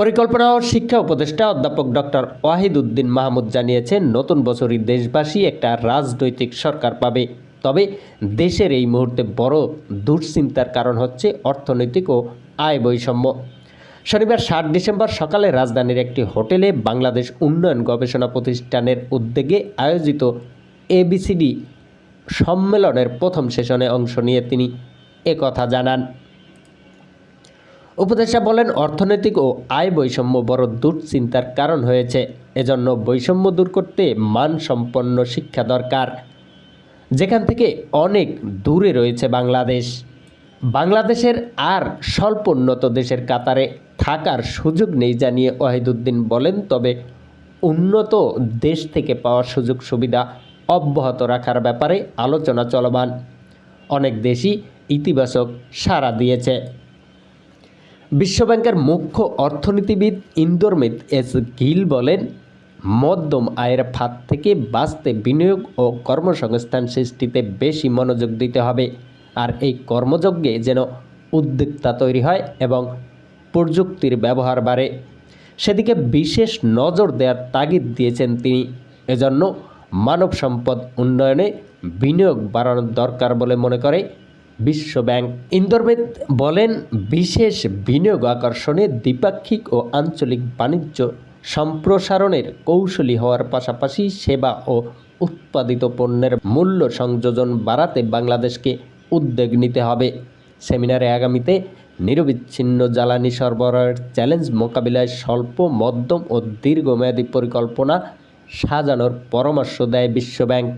পরিকল্পনা ও শিক্ষা উপদেষ্টা অধ্যাপক ডক্টর ওয়াহিদ উদ্দিন মাহমুদ জানিয়েছেন, নতুন বছরই দেশবাসী একটা রাজনৈতিক সরকার পাবে। তবে দেশের এই মুহূর্তে বড় দুশ্চিন্তার কারণ হচ্ছে অর্থনৈতিক ও আয় বৈষম্য। শনিবার সাত ডিসেম্বর সকালে রাজধানীর একটি হোটেলে বাংলাদেশ উন্নয়ন গবেষণা প্রতিষ্ঠানের উদ্যোগে আয়োজিত এবিসিডি সম্মেলনের প্রথম সেশনে অংশ নিয়ে তিনি একথা জানান। উপদেষ্টা বলেন, অর্থনৈতিক ও আয় বৈষম্য বড় দুশ্চিন্তার কারণ হয়েছে। এজন্য বৈষম্য দূর করতে মানসম্পন্ন শিক্ষা দরকার। যেখান থেকে অনেক দূরে রয়েছে বাংলাদেশ। বাংলাদেশের আর স্বল্প উন্নত দেশের কাতারে থাকার সুযোগ নেই জানিয়ে ওয়াহিদুদ্দিন বলেন, তবে উন্নত দেশ থেকে পাওয়ার সুযোগ সুবিধা অব্যাহত রাখার ব্যাপারে আলোচনা চলমান। অনেক দেশই ইতিবাচক সাড়া দিয়েছে। বিশ্বব্যাংকের মুখ্য অর্থনীতিবিদ ইন্দোরমিত এস গিল বলেন, মধ্যম আয়ের ফাঁদ থেকে বাঁচতে বিনিয়োগ ও কর্মসংস্থান সৃষ্টিতে বেশি মনোযোগ দিতে হবে। আর এই কর্মযজ্ঞে যেন উদ্যোক্তা তৈরি হয় এবং প্রযুক্তির ব্যবহার বাড়ে। সেদিকে বিশেষ নজর দেওয়ার তাগিদ দিয়েছেন তিনি। এজন্য মানব সম্পদ উন্নয়নে বিনিয়োগ বাড়ানোর দরকার বলে মনে করে বিশ্বব্যাংক ইন্দোরবেদ বলেন, বিশেষ বিনিয়োগ আকর্ষণে দ্বিপাক্ষিক ও আঞ্চলিক বাণিজ্য সম্প্রসারণের কৌশলী হওয়ার পাশাপাশি সেবা ও উৎপাদিত পণ্যের মূল্য সংযোজন বাড়াতে বাংলাদেশকে উদ্যোগ নিতে হবে। সেমিনারে আগামীতে নিরবিচ্ছিন্ন জ্বালানি সরবরাহের চ্যালেঞ্জ মোকাবিলায় স্বল্প, মধ্যম ও দীর্ঘমেয়াদী পরিকল্পনা সাজানোর পরামর্শ দেয় বিশ্বব্যাংক